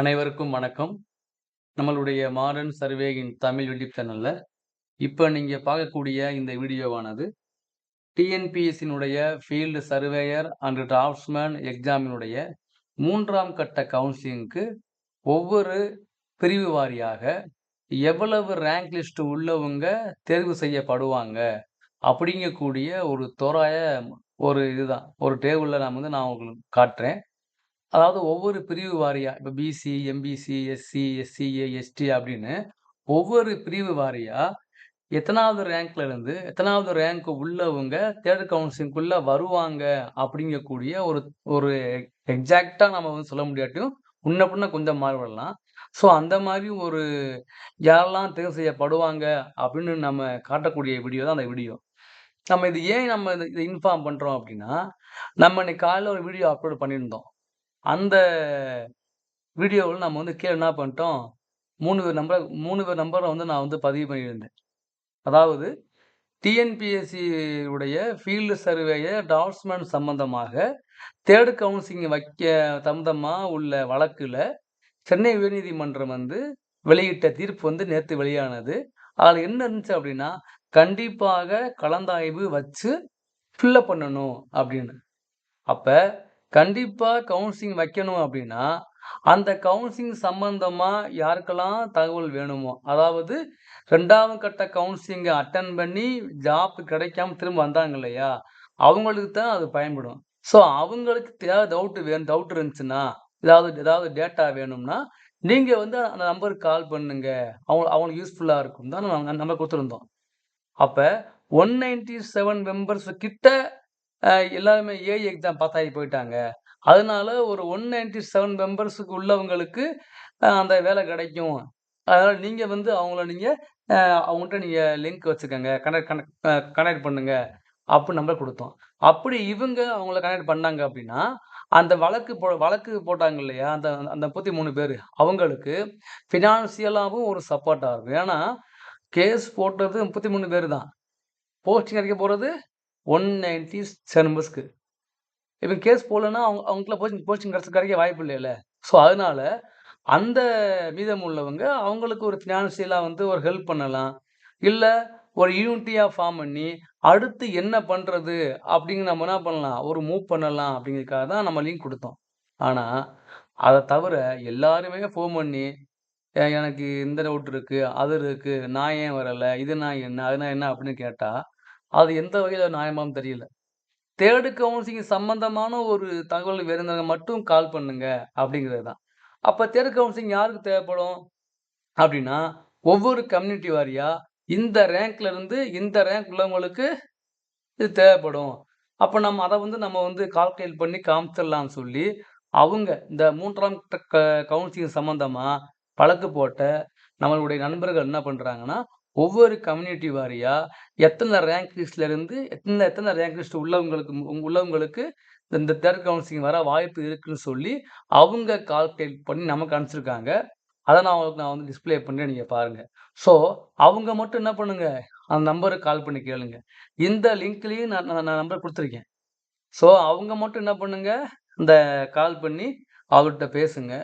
அனைவருக்கும் வணக்கம். நம்மளுடைய மாடர்ன் சர்வேயின் தமிழ் யூடியூப் சேனலில் இப்போ நீங்கள் பார்க்கக்கூடிய இந்த வீடியோவானது, டிஎன்பிஎஸ்சினுடைய ஃபீல்டு சர்வேயர் அண்ட் டிராஃப்ட்ஸ்மேன் எக்ஸாமினுடைய மூன்றாம் கட்ட கவுன்சிலிங்க்கு ஒவ்வொரு பிரிவு வாரியாக எவ்வளவு ரேங்க் லிஸ்ட் உள்ளவங்க தேர்வு செய்யப்படுவாங்க, அப்படிங்கக்கூடிய ஒரு தோராய ஒரு இதுதான். ஒரு டேபிளில் நான் வந்து நான் உங்களுக்கு காட்டுறேன். அதாவது ஒவ்வொரு பிரிவு வாரியா, இப்போ BC, MBC, SC, SCA, ST அப்படின்னு ஒவ்வொரு பிரிவு வாரியா எத்தனாவது ரேங்க்ல இருந்து எத்தனாவது ரேங்க் உள்ளவங்க தேர்ட் கவுன்சிலிங்குள்ள வருவாங்க அப்படிங்கக்கூடிய ஒரு ஒரு எக்ஸாக்டா நம்ம வந்து சொல்ல முடியாட்டியும், முன்ன பின்ன கொஞ்சம் மாறுபடலாம். ஸோ அந்த மாதிரி ஒரு யாரெல்லாம் தேர்வு செய்யப்படுவாங்க அப்படின்னு நம்ம காட்டக்கூடிய வீடியோ தான் அந்த வீடியோ. நம்ம இது ஏன் நம்ம இதை இன்ஃபார்ம் பண்றோம் அப்படின்னா, நம்ம இன்னைக்கு காலையில் ஒரு வீடியோ அப்லோட் பண்ணியிருந்தோம். அந்த வீடியோவில் நம்ம வந்து கீழே என்ன பண்ணிட்டோம், மூணு பேர் நம்பர் மூணு பேர் நம்பரை வந்து நான் வந்து பதிவு பண்ணியிருந்தேன். அதாவது டிஎன்பிஎஸ்சி உடைய ஃபீல்டு சர்வேயர் டிராஃப்ட்ஸ்மேன் சம்பந்தமாக தேர்டு கவுன்சிலிங் வைக்க சம்பந்தமாக உள்ள வழக்கில் சென்னை உயர்நீதிமன்றம் வந்து வெளியிட்ட தீர்ப்பு வந்து நேற்று வெளியானது. அதில் என்ன இருந்துச்சு அப்படின்னா, கண்டிப்பாக கலந்தாய்வு வச்சு ஃபில்லப் பண்ணணும் அப்படின்னு. அப்போ கண்டிப்பாக கவுன்சிலிங் வைக்கணும் அப்படின்னா, அந்த கவுன்சிலிங் சம்பந்தமாக யாருக்கெல்லாம் தகவல் வேணுமோ, அதாவது ரெண்டாவது கட்ட கவுன்சிலிங்கை அட்டன் பண்ணி ஜாப் கிடைக்காம திரும்ப வந்தாங்க இல்லையா, அவங்களுக்கு தான் அது பயன்படும். ஸோ அவங்களுக்கு ஏதாவது டவுட்டு வேணும் டவுட் இருந்துச்சுன்னா, ஏதாவது ஏதாவது டேட்டா வேணும்னா, நீங்கள் வந்து அந்த நம்பருக்கு கால் பண்ணுங்க. அவங்க அவங்களுக்கு யூஸ்ஃபுல்லாக இருக்கும் தான் நம்ம கொடுத்துருந்தோம் அப்போ ஒன் நைன்டி செவன் மெம்பர்ஸ் கிட்ட எல்லாருமே ஏஐ எக்ஸாம் பாஸ் ஆகி போயிட்டாங்க. அதனால ஒரு ஒன் நைன்ட்டி செவன் மெம்பர்ஸுக்கு உள்ளவங்களுக்கு அந்த வேலை கிடைக்கும். அதனால் நீங்கள் வந்து அவங்கள நீங்கள் அவங்கள்ட்ட நீங்கள் லிங்க் வச்சுக்கோங்க கனெக்ட் கனெக்ட் கனெக்ட் பண்ணுங்க. அப்படின்னு நம்பர் கொடுத்தோம் அப்படி இவங்க அவங்கள கனெக்ட் பண்ணாங்க அப்படின்னா, அந்த வழக்கு போ வழக்கு போட்டாங்க இல்லையா, அந்த அந்த புத்தி மூணு பேர் அவங்களுக்கு ஃபினான்சியலாகவும் ஒரு சப்போர்ட்டாக இருக்கும். ஏன்னா, கேஸ் போட்டது 33 பேரு தான். போஸ்டிங் கிடைக்க ஒன் 197 மெம்பர்ஸ்க்கு. இப்போ கேஸ் போகலன்னா அவங்க அவங்களுக்குலாம் போஸ்டிங் போஸ்டிங் கிடைச்ச கிடைக்க வாய்ப்பு இல்லைல்ல. ஸோ அதனால அந்த மீதம் உள்ளவங்க அவங்களுக்கு ஒரு ஃபினான்சியலாக வந்து ஒரு ஹெல்ப் பண்ணலாம். இல்லை ஒரு யூனிட்டியாக ஃபார்ம் பண்ணி, அடுத்து என்ன பண்ணுறது அப்படின்னு நம்ம என்ன பண்ணலாம், ஒரு மூவ் பண்ணலாம் அப்படிங்கிறதுக்காக தான் நம்ம லிங்க் கொடுத்தோம் ஆனால் அதை தவிர எல்லாருமே ஃபோன் பண்ணி, எனக்கு இந்த டவுட் இருக்குது அது இருக்குது நான் ஏன் வரலை இது நான் என்ன, அதுனா என்ன அப்படின்னு கேட்டால் அது எந்த வகையில் நியாயமான்னு தெரியல. தேர்டு கவுன்சிலிங் சம்பந்தமான ஒரு தகவல் வேணும்னா மட்டும் கால் பண்ணுங்க அப்படிங்கிறது தான். அப்போ தேர்ட் கவுன்சிலிங் யாருக்கு தேவைப்படும்? அப்படின்னா, ஒவ்வொரு கம்யூனிட்டி வாரியாக இந்த ரேங்க்ல இருந்து இந்த ரேங்க் உள்ளவங்களுக்கு இது தேவைப்படும். அப்போ நம்ம அதை வந்து நம்ம வந்து கால்குலேட் பண்ணி காமிச்சிடலாம்னு சொல்லி, அவங்க இந்த மூன்றாம் க கவுன்சிலிங் சம்மந்தமாக பழக்கு போட்ட நம்மளுடைய நண்பர்கள் என்ன பண்ணுறாங்கன்னா ஒவ்வொரு கம்யூனிட்டி வாரியாக எத்தனை ரேங்க் லிஸ்ட்லேருந்து இருந்து எத்தனை ரேங்க் லிஸ்ட் உள்ளவங்களுக்கு உள்ளவங்களுக்கு இந்த தேர்ட் கவுன்சிலிங் வர வாய்ப்பு இருக்குன்னு சொல்லி, அவங்க கால்குலேட் பண்ணி நமக்கு அனுப்பிச்சிருக்காங்க. அதை நான் உங்களுக்கு நான் வந்து டிஸ்பிளே பண்ணி நீங்கள் பாருங்கள் ஸோ அவங்க மட்டும் என்ன பண்ணுங்கள் அந்த நம்பருக்கு கால் பண்ணி கேளுங்க. இந்த லிங்க்லேயும் நான் நான் நம்பர் கொடுத்துருக்கேன் ஸோ அவங்க மட்டும் என்ன பண்ணுங்க, இந்த கால் பண்ணி அவர்கிட்ட பேசுங்க.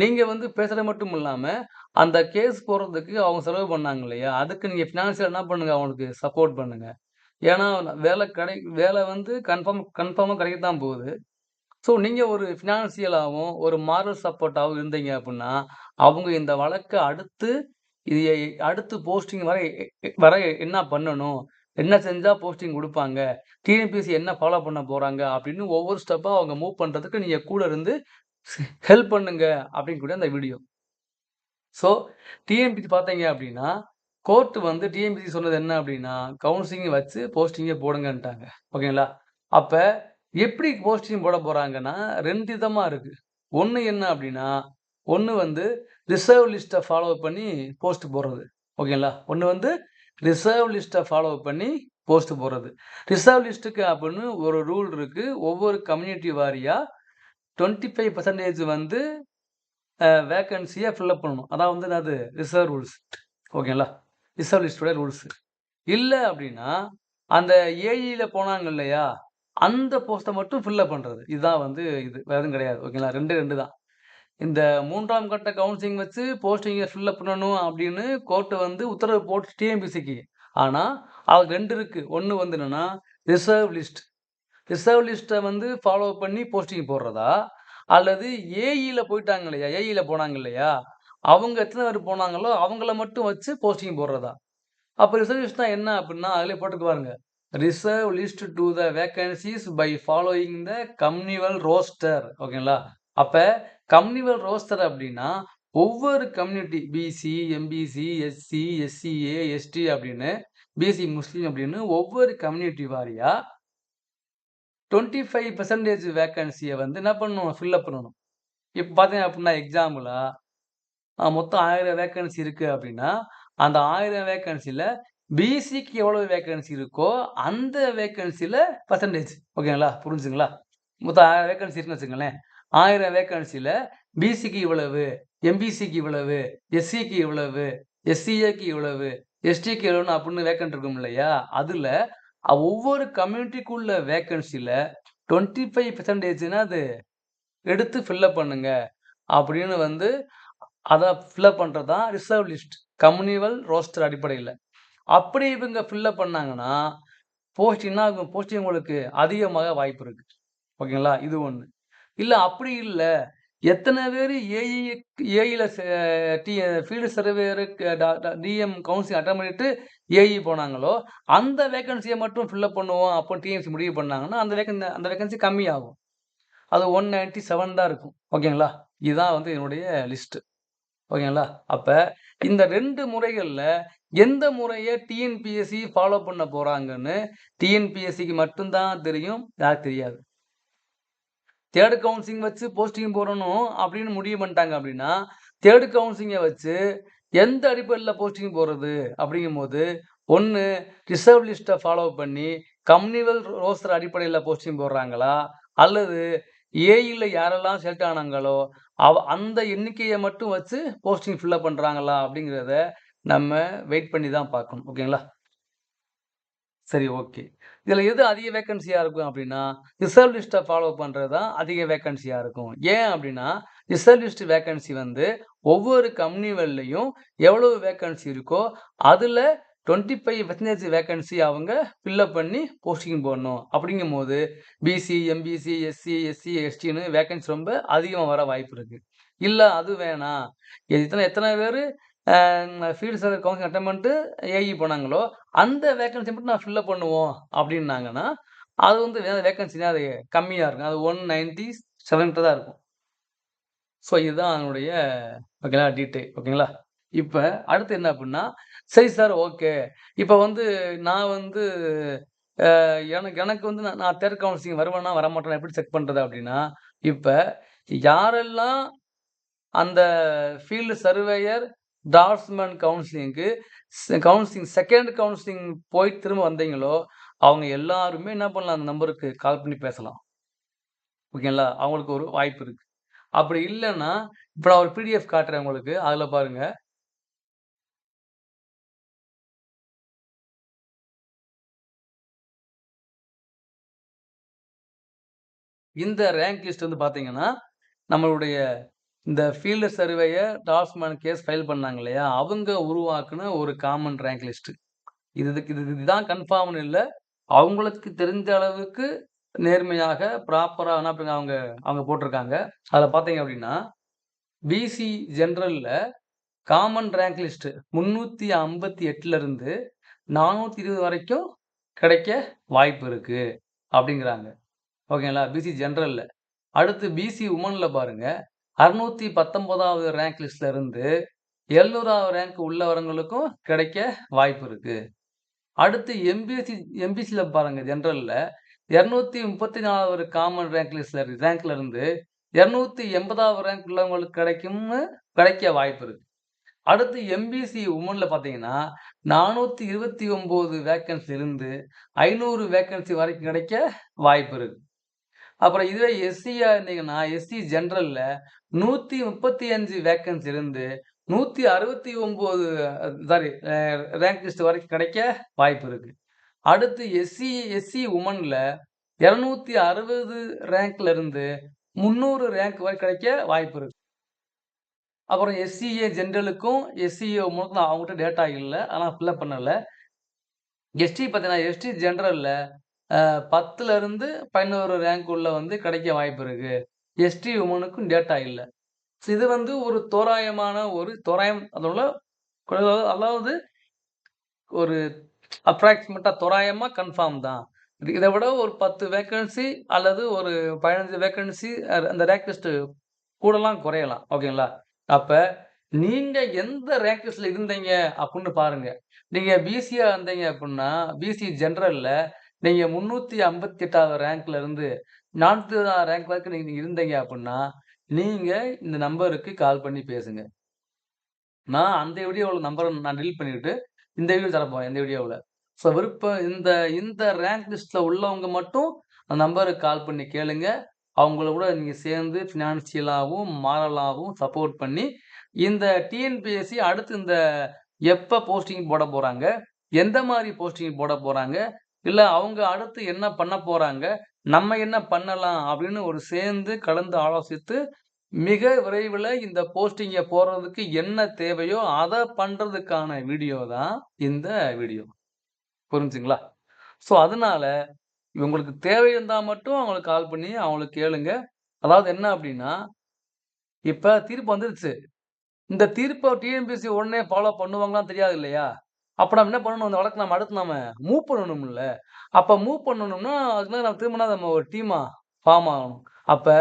நீங்கள் வந்து பேசுகிறது மட்டும் இல்லாமல் அந்த கேஸ் போகிறதுக்கு அவங்க செலவு பண்ணாங்க இல்லையா, அதுக்கு நீங்கள் ஃபினான்ஷியல் என்ன பண்ணுங்கள் அவங்களுக்கு சப்போர்ட் பண்ணுங்கள் ஏன்னா வேலை கிடை வேலை வந்து கன்ஃபார்ம் கன்ஃபார்மாக கிடைக்க தான் போகுது. ஸோ நீங்கள் ஒரு ஃபினான்சியலாகவும் ஒரு மாரல் சப்போர்ட்டாகவும் இருந்தீங்க அப்படின்னா, அவங்க இந்த வழக்கை அடுத்து இது அடுத்து போஸ்டிங் வர வர என்ன பண்ணணும்? என்ன செஞ்சால் போஸ்டிங் கொடுப்பாங்க டிஎன்பிஎஸ்சி என்ன ஃபாலோ பண்ண போகிறாங்க அப்படின்னு ஒவ்வொரு ஸ்டெப்பாக அவங்க மூவ் பண்ணுறதுக்கு நீங்கள் கூட இருந்து ஹெல்ப் பண்ணுங்க அப்படின்னு கூட அந்த வீடியோ. ஸோ டிஎன்பிசி பார்த்தீங்க அப்படின்னா, கோர்ட்டு வந்து டிஎன்பிசி சொன்னது என்ன அப்படின்னா, கவுன்சிலிங் வச்சு போஸ்டிங்கே போடுங்கன்ட்டாங்க. ஓகேங்களா? அப்போ எப்படி போஸ்டிங் போட போகிறாங்கன்னா ரெண்டு விதமாக இருக்குது ஒன்று என்ன அப்படின்னா, ஒன்று வந்து ரிசர்வ் லிஸ்ட்டை ஃபாலோ பண்ணி போஸ்ட் போடுறது. ஓகேங்களா? ஒன்று வந்து ரிசர்வ் லிஸ்ட்டை ஃபாலோ பண்ணி போஸ்ட் போடுறது. ரிசர்வ் லிஸ்ட்டுக்கு அப்படின்னு ஒரு ரூல் இருக்குது ஒவ்வொரு கம்யூனிட்டி வாரியாக டுவெண்ட்டி ஃபைவ் பர்சன்டேஜ் வந்து ஃபில் அப் பண்ணணும். அதான் வந்து என்னது ரிசர்வ் ரூல்ஸ். ஓகேங்களா? ரிசர்வ் லிஸ்ட்டோட ரூல்ஸு இல்லை அப்படின்னா, அந்த ஏஇல போனாங்க இல்லையா, அந்த போஸ்ட்டை மட்டும் ஃபில்லப் பண்ணுறது இதுதான் வந்து இது. வேற எதுவும் கிடையாது. ஓகேங்களா? 2 2 தான். இந்த மூன்றாம் கட்ட கவுன்சிலிங் வச்சு போஸ்டிங்கை ஃபில்லப் பண்ணணும் அப்படின்னு கோர்ட்டு வந்து உத்தரவு போட்டு டிஎம்பிசிக்கு ஆனால் அது ரெண்டு இருக்குது ஒன்று வந்து என்னென்னா ரிசர்வ் லிஸ்ட் ரிசர்வ் லிஸ்ட்டை வந்து ஃபாலோ பண்ணி போஸ்டிங் போடுறதா அல்லது ஏஇயில் போயிட்டாங்க இல்லையா ஏஇயில் போனாங்க இல்லையா அவங்க எத்தனை பேர் போனாங்களோ அவங்கள மட்டும் வச்சு போஸ்டிங் போடுறதா? அப்போ ரிசர்வேஷன் தான் என்ன அப்படின்னா அதிலே போட்டுக்கு பாருங்க. Reserve list to the vacancies by following the communal roster ஓகேங்களா? அப்போ கம்யூனிவல் ரோஸ்டர் அப்படின்னா ஒவ்வொரு community BC MBC SC SCA ST அப்படின்னு பிசி முஸ்லீம் அப்படின்னு ஒவ்வொரு கம்யூனிட்டி வாரியாக டுவெண்ட்டி ஃபைவ் பர்சன்டேஜ் வேக்கன்சியை வந்து என்ன பண்ணணும் ஃபில்லப் பண்ணணும். இப்போ பார்த்தீங்க அப்படின்னா எக்ஸாம்பிளாக மொத்தம் ஆயிரம் வேக்கன்சி இருக்குது அப்படின்னா அந்த ஆயிரம் வேக்கன்சியில் பிசிக்கு எவ்வளோ வேக்கன்சி இருக்கோ அந்த வேக்கன்சியில் பர்சன்டேஜ் ஓகேங்களா? புரிஞ்சுங்களா மொத்தம் ஆயிரம் வேக்கன்சி இருக்குன்னு வச்சுங்களேன் ஆயிரம் வேக்கன்சியில் பிசிக்கு இவ்வளவு எம்பிசிக்கு இவ்வளவு எஸ்சிக்கு இவ்வளவு எஸ்சிஏக்கு இவ்வளவு எஸ்டிக்கு எவ்வளோன்னு அப்படின்னு வேக்கன்ட் இருக்கும் இல்லையா? அதில் ஒவ்வொரு கம்யூனிட்டிக்குள்ள வேக்கன்சியில் டுவெண்ட்டி ஃபைவ் பெர்சன்டேஜ்னா அது எடுத்து ஃபில்லப் பண்ணுங்க அப்படின்னு வந்து அதை ஃபில்லப் பண்ணுறது தான் ரிசர்வ் லிஸ்ட் கம்யூனிவல் ரோஸ்டர் அடிப்படையில். அப்படி இவங்க ஃபில்லப் பண்ணாங்கன்னா போஸ்டிங்னா போஸ்டிங் உங்களுக்கு அதிகமாக வாய்ப்பு இருக்குது ஓகேங்களா? இது ஒன்று இல்லை அப்படி இல்லை. எத்தனை பேர் ஏஇ ஏஇயில் டி ஃபீல்டு சர்வேயருக்கு டிஎம் கவுன்சிலிங் அட்டன் பண்ணிட்டு ஏஇ போனாங்களோ அந்த வேகன்சியை மட்டும் ஃபில்லப் பண்ணுவோம் அப்போ டிஎம்சி முடிவு பண்ணாங்கன்னா அந்த வேகன் அந்த வேகன்சி கம்மியாகும். அது ஒன் நைன்ட்டி செவன் தான் இருக்கும். ஓகேங்களா? இதுதான் வந்து என்னுடைய லிஸ்ட்டு ஓகேங்களா? அப்போ இந்த ரெண்டு முறைகளில் எந்த முறையை டிஎன்பிஎஸ்சி ஃபாலோ பண்ண போகிறாங்கன்னு டிஎன்பிஎஸ்சிக்கு மட்டும்தான் தெரியும் யாருக்கு தெரியாது. தேர்டு கவுன்சிலிங் வச்சு போஸ்டிங் போடணும் அப்படின்னு முடிவு பண்ணிட்டாங்க அப்படின்னா தேர்டு கவுன்சிலிங்கை வச்சு எந்த அடிப்படையில் போஸ்டிங் போடுறது அப்படிங்கும் போது ஒன்று ரிசர்வ் லிஸ்ட்டை ஃபாலோ பண்ணி கம்யூனிவல் ரோஸ்டர் அடிப்படையில் போஸ்டிங் போடுறாங்களா? அல்லது ஏயில் யாரெல்லாம் செலக்ட் ஆனாங்களோ அவ அந்த எண்ணிக்கையை மட்டும் வச்சு போஸ்டிங் ஃபில்லப் பண்ணுறாங்களா அப்படிங்கிறத நம்ம வெயிட் பண்ணி தான் பார்க்கணும். ஓகேங்களா சரி ஓகே இதில் எது அதிக வேக்கன்சியாக இருக்கும் அப்படின்னா ரிசர்வ் லிஸ்ட்டை ஃபாலோ பண்ணுறது தான் அதிக வேக்கன்சியாக இருக்கும். ஏன் அப்படின்னா ரிசர்வ் லிஸ்ட் வேக்கன்சி வந்து ஒவ்வொரு கம்பெனிகள்லையும் எவ்வளவு வேக்கன்சி இருக்கோ அதில் டுவெண்ட்டி ஃபைவ் பர்சன்டேஜ் வேக்கன்சி அவங்க ஃபில்லப் பண்ணி போஸ்டிங் போடணும். அப்படிங்கும் போது பிசி எம்பிசி எஸ்சி எஸ்சி எஸ்டின்னு வேக்கன்சி ரொம்ப அதிகமாக வர வாய்ப்பு இருக்குது இல்லை அது வேணாம். இத்தனை எத்தனை பேர் ஃபீல்டு சர்வே கவுன்சிலிங் அட்டன் பண்ணிட்டு ஏஇ போனாங்களோ அந்த வேக்கன்சி மட்டும் நான் ஃபில்லப் பண்ணுவோம் அப்படின்னாங்கன்னா அது வந்து வேக்கன்சினா அது கம்மியாக இருக்கும். அது ஒன் நைன்டி செவன்ட்டு தான் இருக்கும். ஸோ இதுதான் அதனுடைய ஓகேங்களா டீட்டெயில் ஓகேங்களா? இப்போ அடுத்து என்ன அப்படின்னா சரி சார் ஓகே இப்போ வந்து நான் வந்து எனக்கு எனக்கு வந்து நான் நான் தேர்ட் கவுன்சிலிங் வருவேன்னா வரமாட்டேன் எப்படி செக் பண்ணுறது அப்படின்னா இப்போ யாரெல்லாம் அந்த ஃபீல்டு சர்வேயர் டார்ஸ்மேன் கவுன்சிலிங்க்கு கவுன்சிலிங் செகண்ட் கவுன்சிலிங் போய் திரும்ப வந்தீங்களோ அவங்க எல்லாருமே என்ன பண்ணலாம் அந்த நம்பருக்கு கால் பண்ணி பேசலாம். ஓகேங்களா? அவங்களுக்கு ஒரு வாய்ப்பு இருக்கு. அப்படி இல்லைன்னா இப்போ நான் ஒரு பிடிஎஃப் காட்டுறேன் உங்களுக்கு. அதில் பாருங்க. இந்த ரேங்க் லிஸ்ட் வந்து பார்த்தீங்கன்னா நம்மளுடைய இந்த ஃபீல்டு சர்வேயை டாஸ்மேன் கேஸ் ஃபைல் பண்ணாங்க இல்லையா? அவங்க உருவாக்குன ஒரு காமன் ரேங்க் லிஸ்ட்டு இது இது இதுதான் கன்ஃபார்ம்னு இல்லை. அவங்களுக்கு தெரிஞ்ச அளவுக்கு நேர்மையாக ப்ராப்பராக அப்படிங்க அவங்க அவங்க போட்டிருக்காங்க. அதில் பார்த்தீங்க அப்படின்னா பிசி ஜென்ரலில் காமன் ரேங்க் லிஸ்ட்டு முந்நூற்றி ஐம்பத்தி எட்டுலேருந்து நானூற்றி இருபது வரைக்கும் கிடைக்க வாய்ப்பு இருக்குது அப்படிங்கிறாங்க. ஓகேங்களா? பிசி ஜென்ரலில் அடுத்து பிசி உமனில் பாருங்கள் அறுநூத்தி பத்தொன்பதாவது ரேங்க் லிஸ்ட்ல இருந்து எழுநூறாவது ரேங்க் உள்ளவரங்களுக்கும் கிடைக்க வாய்ப்பு இருக்கு. அடுத்து எம்பிஎஸ்சி எம்பிசியில் பாருங்கள் ஜென்ரலில் இரநூத்தி முப்பத்தி நாலாவது காமன் ரேங்க் லிஸ்ட்ல ரேங்க்ல இருந்து இரநூத்தி எண்பதாவது ரேங்க் உள்ளவங்களுக்கு கிடைக்கும்னு கிடைக்க வாய்ப்பு இருக்கு. அடுத்து எம்பிசி உமன்ல பார்த்தீங்கன்னா நானூற்றி இருபத்தி ஒம்பது வேக்கன்சி இருந்து ஐநூறு வேக்கன்சி வரைக்கும் கிடைக்க வாய்ப்பு இருக்கு. அப்புறம் இதுவே எஸ்சியாக இருந்தீங்கன்னா எஸ்சி ஜென்ரலில் நூற்றி முப்பத்தி அஞ்சு வேக்கன்சி இருந்து நூற்றி அறுபத்தி ஒம்பது சாரி ரேங்க் லிஸ்ட் வரைக்கும் கிடைக்க வாய்ப்பு இருக்குது அடுத்து எஸ்சி எஸ்சி உமனில் இரநூத்தி அறுபது ரேங்க்ல இருந்து முந்நூறு ரேங்க் வரை கிடைக்க வாய்ப்பு இருக்கு. அப்புறம் எஸ்சிஏ ஜென்ரலுக்கும் எஸ்சிஏ உமனுக்கும் அவங்ககிட்ட டேட்டா இல்லை ஆனால் ஃபில்அப் பண்ணலை. எஸ்டி பார்த்தீங்கன்னா எஸ்டி ஜென்ரலில் பத்துலேருந்து பதினோரு ரேங்க் உள்ள வந்து கிடைக்க வாய்ப்பு இருக்குது எஸ்டி உமனுக்கும் டேட்டா இல்லை. இது வந்து ஒரு தோராயமான ஒரு தோராயம் அதோட அதாவது ஒரு அப்ராக்சிமேட்டாக தோராயமாக கன்ஃபார்ம் தான். இதை விட ஒரு பத்து வேக்கன்சி அல்லது ஒரு பதினஞ்சு வேக்கன்சி அந்த ரேங்க் லிஸ்ட்டு கூடலாம் குறையலாம். ஓகேங்களா? அப்போ நீங்கள் எந்த ரேங்க் லிஸ்ட்டில் இருந்தீங்க? அப்படின்னு பாருங்கள் நீங்கள் பிசியாக இருந்தீங்க அப்படின்னா பிசி ஜென்ரலில் நீங்கள் முந்நூற்றி ஐம்பத்தி எட்டாவது ரேங்க்ல இருந்து ரேங்க் வரைக்கும் நீங்கள் இருந்தீங்க அப்படின்னா நீங்கள் இந்த நம்பருக்கு கால் பண்ணி பேசுங்க. நான் அந்த வீடியோவில் நம்பரை நான் டெலிட் பண்ணிவிட்டு இந்த வீடியோ தரப்போம் இந்த வீடியோவில் ஸோ விருப்பம் இந்த இந்த ரேங்க் லிஸ்ட்டில் உள்ளவங்க மட்டும் அந்த நம்பருக்கு கால் பண்ணி கேளுங்க. அவங்கள கூட நீங்கள் சேர்ந்து ஃபினான்ஷியலாகவும் மாரலாகவும் சப்போர்ட் பண்ணி இந்த டிஎன்பிஎஸ்சி அடுத்து இந்த எப்போ போஸ்டிங் போட போகிறாங்க எந்த மாதிரி போஸ்டிங் போட போகிறாங்க இல்லை அவங்க அடுத்து என்ன பண்ண போகிறாங்க நம்ம என்ன பண்ணலாம்? அப்படின்னு ஒரு சேர்ந்து கலந்து ஆலோசித்து மிக விரைவில் இந்த போஸ்டிங்கை போடுறதுக்கு என்ன தேவையோ அதை பண்ணுறதுக்கான வீடியோ தான் இந்த வீடியோ புரிஞ்சுங்களா? ஸோ அதனால இவங்களுக்கு தேவை இருந்தால் மட்டும் அவங்களுக்கு கால் பண்ணி அவங்களுக்கு கேளுங்க. அதாவது என்ன அப்படின்னா இப்போ தீர்ப்பு வந்துருச்சு. இந்த தீர்ப்பை டிஎன்பிசி உடனே ஃபாலோ பண்ணுவாங்களான்னு தெரியாது இல்லையா? அப்போ நம்ம என்ன பண்ணணும்? அந்த வழக்கு நம்ம அடுத்து நம்ம மூவ் பண்ணணும்ல. அப்போ மூவ் பண்ணணும்னா அதுக்கு நம்ம திரும்பினா நம்ம ஒரு டீமாக ஃபார்ம் ஆகணும். அப்போ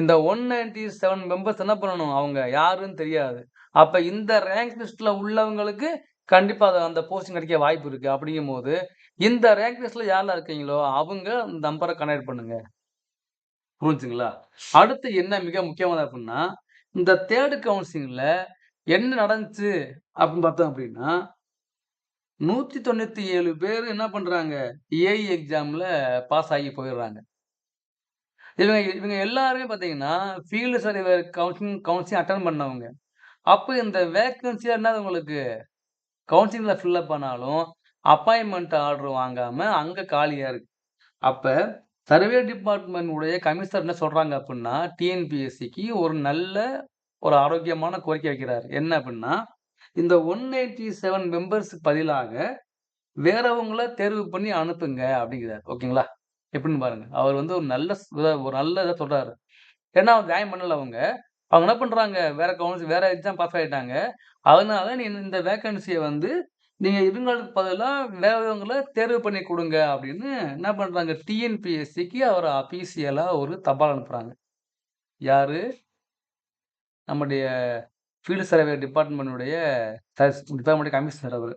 இந்த ஒன் நைன்டி செவன் மெம்பர்ஸ் என்ன பண்ணணும்? அவங்க யாருன்னு தெரியாது. அப்போ இந்த ரேங்க் லிஸ்ட்டில் உள்ளவங்களுக்கு கண்டிப்பாக அந்த போஸ்டிங் கிடைக்க வாய்ப்பு இருக்குது அப்படிங்கும் போது இந்த ரேங்க் லிஸ்ட்டில் யாரெல்லாம் இருக்கீங்களோ அவங்க இந்த நம்பரை கனெக்ட் பண்ணுங்க. புரிஞ்சுங்களா? அடுத்து என்ன மிக முக்கியமானது அப்படின்னா இந்த தேர்டு கவுன்சிலிங்கில் என்ன நடந்துச்சு அப்படின்னு பார்த்தோம் அப்படின்னா நூற்றி தொண்ணூற்றி ஏழு பேர் என்ன பண்ணுறாங்க ஏஐ எக்ஸாமில் பாஸ் ஆகி போயிடுறாங்க. இவங்க இவங்க எல்லாருமே பார்த்தீங்கன்னா field survey counselling counselling attend பண்ணவங்க. அப்போ இந்த வேக்கன்சியாக என்ன உங்களுக்கு? கவுன்சிலிங்கில் ஃபில்லப் பண்ணாலும் அப்பாயின்மெண்ட் ஆர்டர் வாங்காமல் அங்கே காலியாக இருக்கு. அப்போ சர்வே டிபார்ட்மெண்ட்டுடைய கமிஷனர் என்ன சொல்கிறாங்க அப்படின்னா டிஎன்பிஎஸ்சிக்கு ஒரு நல்ல ஒரு ஆரோக்கியமான கோரிக்கை வைக்கிறார். என்ன அப்படின்னா இந்த ஒன் எயிட்டி செவன் மெம்பர்ஸுக்கு பதிலாக வேறவங்கள தேர்வு பண்ணி அனுப்புங்க அப்படிங்கிறார். ஓகேங்களா? எப்படின்னு பாருங்க. அவர் வந்து ஒரு நல்ல ஒரு நல்ல இதை சொல்றாரு. ஏன்னா அவர் ஜாயின் பண்ணல அவங்க. அவங்க என்ன பண்றாங்க? வேற கவுன்சி வேற எக்ஸாம் பாஸ் ஆகிட்டாங்க அதனால நீ இந்த வேக்கன்சியை வந்து நீங்கள் இவங்களுக்கு பதிலாக வேறவங்களை தேர்வு பண்ணி கொடுங்க அப்படின்னு என்ன பண்ணுறாங்க டிஎன்பிஎஸ்சிக்கு அவர் அபிஷியலா ஒரு தபால் அனுப்புகிறாங்க யார்? நம்முடைய ஃபீல்டு சர்வே டிபார்ட்மெண்ட்டுடைய டிபார்ட்மெண்ட் கமிஷனர் அவர்.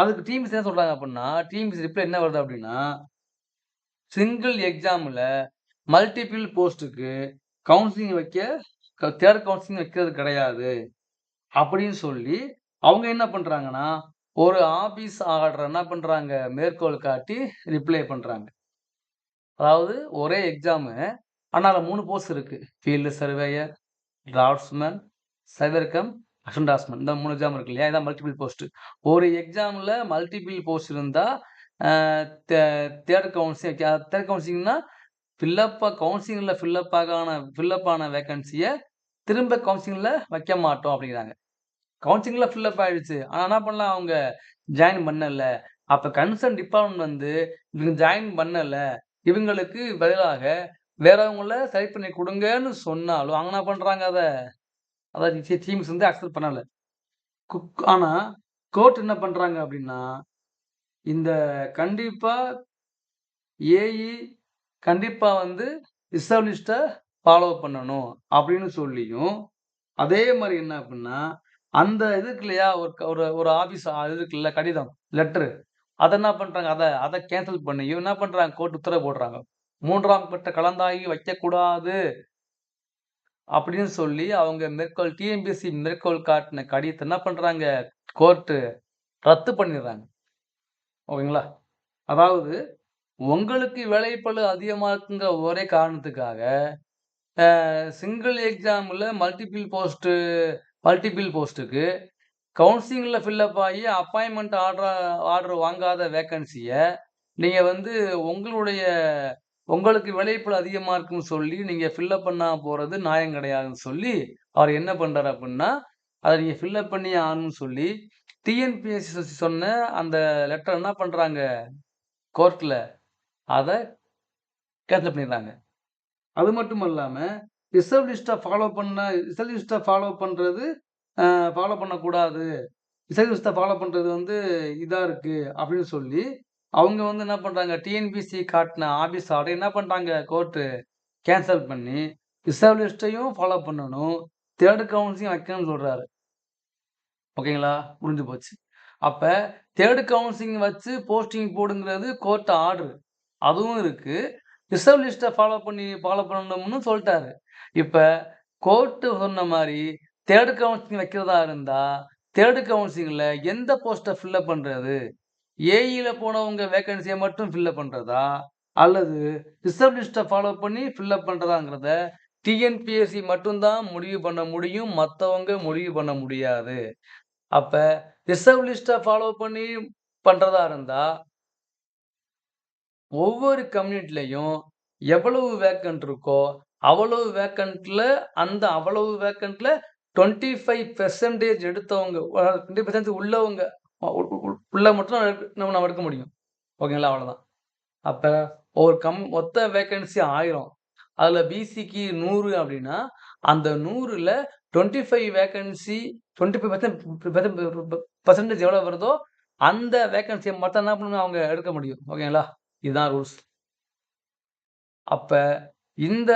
அதுக்கு டிஎம்சி என்ன சொல்கிறாங்க அப்படின்னா டிஎம்சி ரிப்ளை என்ன வருது அப்படின்னா சிங்கிள் எக்ஸாமில் மல்டிபிள் போஸ்ட்டுக்கு கவுன்சிலிங் வைக்க தேர்ட் கவுன்சிலிங் வைக்கிறது கிடையாது. அப்படின்னு சொல்லி அவங்க என்ன பண்ணுறாங்கன்னா ஒரு ஆஃபீஸ் ஆர்டர் என்ன பண்ணுறாங்க மேற்கோள் காட்டி ரிப்ளை பண்ணுறாங்க அதாவது ஒரே எக்ஸாமு ஆனால் மூணு போஸ்ட் இருக்குது ஃபீல்டு சர்வேயர் டிராஃப்ட்ஸ்மேன் சர்வேர்கம் அசண்டாஸ்மெண்ட் இந்த மூணு எக்ஸாம் இருக்கு இல்லையா? இதான் மல்டிபிள் போஸ்ட் ஒரு எக்ஸாமில் மல்டிபிள் போஸ்ட் இருந்தால் தேர்ட் கவுன்சிலிங் தேர்ட் கவுன்சிலிங்னா ஃபில்லப்பாக கவுன்சிலிங்கில் ஃபில்லப் ஆகான ஃபில்லப் ஆன வேக்கன்சியை திரும்ப கவுன்சிலிங்கில் வைக்க மாட்டோம் அப்படிங்கிறாங்க. கவுன்சிலிங்கில் ஃபில்லப் ஆகிடுச்சு ஆனால் என்ன பண்ணலாம் அவங்க ஜாயின் பண்ணலை. அப்போ கன்சர்ன் டிபார்ட்மெண்ட் வந்து இவங்க ஜாயின் பண்ணலை. இவங்களுக்கு பதிலாக வேறவங்கள சரி பண்ணி கொடுங்கன்னு சொன்னாலும் அவங்க என்ன பண்ணுறாங்க அதை? அதாவது டீம்ஸ் வந்து அக்செப்ட் பண்ணலை. குக் ஆனால் கோர்ட் என்ன பண்ணுறாங்க அப்படின்னா இந்த கண்டிப்பாக ஏஇ கண்டிப்பாக வந்து இஸ்டாப்ளிஷ்டை ஃபாலோ பண்ணணும் அப்படின்னு சொல்லியும் அதே மாதிரி என்ன அப்படின்னா அந்த இதுக்கு இல்லையா ஒரு ஒரு ஒரு ஆஃபீஸ் இதுக்கு இருக்குல்ல கடிதம் லெட்ரு அதை என்ன பண்ணுறாங்க அதை அதை கேன்சல் பண்ணியும் என்ன பண்ணுறாங்க கோர்ட் உத்தரவு போடுறாங்க. மூன்றாம் பட்ட கலந்தாகி வைக்கக்கூடாது. அப்படின்னு சொல்லி அவங்க மேற்கோள் டிஎம்பிசி மேற்கோள் காட்டின கடிதத்தை என்ன பண்ணுறாங்க கோர்ட்டு ரத்து பண்ணிடுறாங்க. ஓகேங்களா? அதாவது உங்களுக்கு வேலைப்பளு அதிகமாக இருக்குங்கிற ஒரே காரணத்துக்காக சிங்கிள் எக்ஸாமில் மல்டிபிள் போஸ்ட்டு மல்டிபிள் போஸ்ட்டுக்கு கவுன்சிலிங்கில் ஃபில்லப் ஆகி அப்பாயின்மெண்ட் ஆர்டர் ஆர்டர் வாங்காத வேக்கன்சியை நீங்கள் வந்து உங்களுடைய உங்களுக்கு விளைப்பல் அதிகமாக இருக்குன்னு சொல்லி நீங்கள் ஃபில்லப் பண்ண போகிறது நியாயம் கிடையாதுன்னு சொல்லி அவர் என்ன பண்ணுறார் அப்படின்னா அதை நீங்கள் ஃபில்லப் பண்ணி ஆகணும்னு சொல்லி, டிஎன்பிஎஸ்சி சொன்ன அந்த லெட்டர் என்ன பண்ணுறாங்க கோர்ட்டில் அதை கேன்சல் பண்ணிடுறாங்க. அது மட்டும் இல்லாமல் ரிசர்வ் லிஸ்ட்டை ஃபாலோ பண்ண ரிசர்வ் லிஸ்ட்டை ஃபாலோ பண்ணுறது ஃபாலோ பண்ணக்கூடாது. ரிசர்வ் லிஸ்ட்டை ஃபாலோ பண்ணுறது வந்து இதாக இருக்குது அப்படின்னு சொல்லி, அவங்க வந்து என்ன பண்ணுறாங்க டிஎன்பிஎஸ்சி காட்டின ஆஃபீஸ் ஆர்டர் என்ன பண்ணுறாங்க கோர்ட்டு கேன்சல் பண்ணி, ரிசர்வ்லிஸ்ட்டையும் ஃபாலோ பண்ணணும். தேர்டு கவுன்சிலிங் வைக்கணும்னு சொல்கிறாரு ஓகேங்களா? முடிஞ்சு போச்சு. அப்போ தேர்டு கவுன்சிலிங் வச்சு போஸ்டிங் போடுங்கிறது கோர்ட்டு ஆர்டர். அதுவும் இருக்குது ரிசர்வ் லிஸ்ட்டை ஃபாலோ பண்ணி ஃபாலோ பண்ணணும்னு சொல்லிட்டாரு இப்போ கோர்ட்டு சொன்ன மாதிரி தேர்டு கவுன்சிலிங் வைக்கிறதா இருந்தால் தேர்டு கவுன்சிலிங்கில் எந்த போஸ்ட்டை ஃபில்லப் பண்ணுறது ஏஇல போனவங்க வேக்கன்சியை மட்டும் ஃபில்லப் பண்ணுறதா அல்லது ரிசர்வ்லிஸ்ட்டை ஃபாலோ பண்ணி ஃபில்லப் பண்ணுறதாங்கிறத டிஎன்பிஎஸ்சி மட்டும் தான் முடிவு பண்ண முடியும். மற்றவங்க முடிவு பண்ண முடியாது. அப்போ ரிசர்வ்லிஸ்ட்டை ஃபாலோ பண்ணி பண்ணுறதா இருந்தால் ஒவ்வொரு கம்யூனிட்டிலையும் எவ்வளவு வேக்கன்ட் இருக்கோ, அவ்வளவு வேக்கண்ட்டில் அந்த அவ்வளவு வேக்கண்ட்டில் டுவெண்ட்டி ஃபைவ் பெர்சன்டேஜ் எடுத்தவங்க டுவெண்ட்டி பெர்சன்டேஜ் உள்ளவங்க உள்ளே மட்டும் நம்ம நம்ம எடுக்க முடியும். ஓகேங்களா? அவ்வளோதான் அப்போ ஒரு கம் மொத்த வேக்கன்சி ஆயிரும் அதில் பிசிக்கு நூறு அப்படின்னா, அந்த 100ல 25 வேக்கன்சி 25% பர்சன்டேஜ் எவ்வளோ வருதோ, அந்த வேக்கன்சியை மட்டும் என்ன பண்ணணும் அவங்க எடுக்க முடியும். ஓகேங்களா? இதுதான் ரூல்ஸ். அப்போ இந்த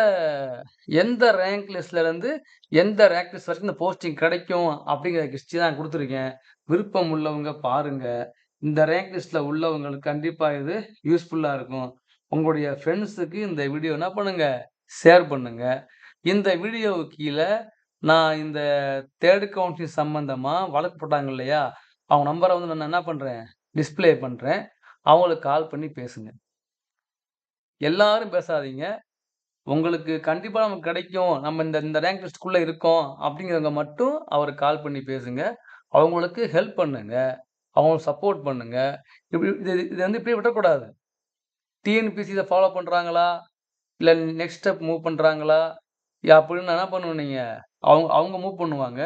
எந்த ரேங்க் இருந்து எந்த ரேங்க் லிஸ்ட் வரைக்கும் இந்த போஸ்டிங் கிடைக்கும் அப்படிங்கிற ஹிஸ்டரி தான் கொடுத்துருக்கேன் விருப்பம் உள்ளவங்க பாருங்கள் இந்த ரேங்க் லிஸ்ட்டில் உள்ளவங்களுக்கு கண்டிப்பாக இது யூஸ்ஃபுல்லாக இருக்கும். உங்களுடைய ஃப்ரெண்ட்ஸுக்கு இந்த வீடியோ என்ன பண்ணுங்கள் ஷேர் பண்ணுங்கள் இந்த வீடியோவுக்கு கீழே நான் இந்த தேர்ட் கவுன்சிலிங் சம்மந்தமாக வழக்கு போட்டாங்க இல்லையா? அவங்க நம்பரை வந்து நான் என்ன பண்ணுறேன் டிஸ்ப்ளே பண்ணுறேன் அவங்களுக்கு கால் பண்ணி பேசுங்க. எல்லாரும் பேசாதீங்க. உங்களுக்கு கண்டிப்பா நமக்கு கிடைக்கும். நம்ம இந்த இந்த ரேங்க் லிஸ்ட்க்குள்ள இருக்கோம் அப்படிங்கிறவங்க மட்டும் அவருக்கு கால் பண்ணி பேசுங்க. அவங்களுக்கு ஹெல்ப் பண்ணுங்க. அவங்களுக்கு சப்போர்ட் பண்ணுங்க. இப்படி இது இது வந்து இப்படியே விடக்கூடாது. டிஎன்பிஎஸ்சி இத ஃபாலோ பண்றாங்களா? இல்ல நெக்ஸ்ட் ஸ்டெப் மூவ் பண்றாங்களா? அப்படின்னு என்ன பண்ணணும் நீங்க, அவங்க அவங்க மூவ் பண்ணுவாங்க.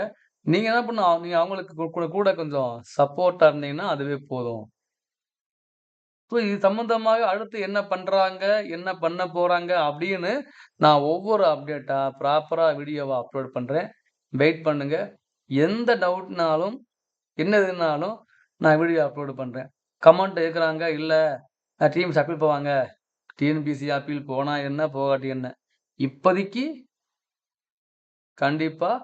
நீங்க என்ன பண்ணணும், நீங்க அவங்களுக்கு கூட கூட கொஞ்சம் சப்போர்ட்டா இருந்தீங்கன்னா அதுவே போதும். ஸோ இது சம்மந்தமாக அடுத்து என்ன பண்ணுறாங்க என்ன பண்ண போகிறாங்க அப்படின்னு நான் ஒவ்வொரு அப்டேட்டாக ப்ராப்பராக வீடியோவை அப்லோட் பண்ணுறேன் வெயிட் பண்ணுங்கள் எந்த டவுட்னாலும், என்ன இதுனாலும் நான் வீடியோ அப்லோடு பண்ணுறேன் கமெண்ட் கேட்குறாங்க, இல்லை டிஎன்பிஎஸ்சி அப்பீல் போவாங்க. டிஎன்பிஎஸ்சி அப்பீல் போனால் என்ன, போகாட்டி என்ன? இப்போதைக்கு கண்டிப்பாக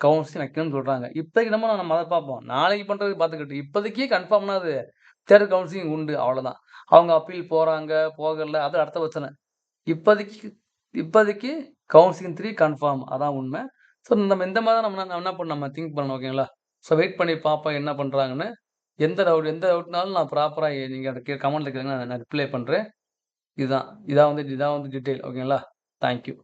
கவுன்சிலிங் வைக்கணும்னு சொல்கிறாங்க இப்போதைக்கு நம்ம நம்ம அதை பார்ப்போம். நாளைக்கு பண்ணுறது பார்த்துக்கிட்டு இப்போதைக்கு கன்ஃபார்ம்னா அது தேர்ட் கவுன்சிலிங் உண்டு அவ்வளோதான். அவங்க அப்பீல் போகிறாங்க போகல அது அடுத்த பிரச்சனை. இப்போதைக்கு இப்போதைக்கு கவுன்சிலிங் த்ரீ கன்ஃபார்ம் அதான் உண்மை. ஸோ நம்ம இந்த மாதிரி தான் நம்ம என்ன பண்ண நம்ம திங்க் பண்ணணும். ஓகேங்களா? ஸோ வெயிட் பண்ணி பார்ப்போம் என்ன பண்ணுறாங்கன்னு எந்த டவுட் எந்த டவுட்னாலும் நான் ப்ராப்பராக நீங்கள் அதை கமெண்ட்டில் கேளுங்க. நான் ரிப்ளை பண்ணுறேன் இதுதான். இதான் வந்து இதான் வந்து டீட்டெயில். ஓகேங்களா? Thank you.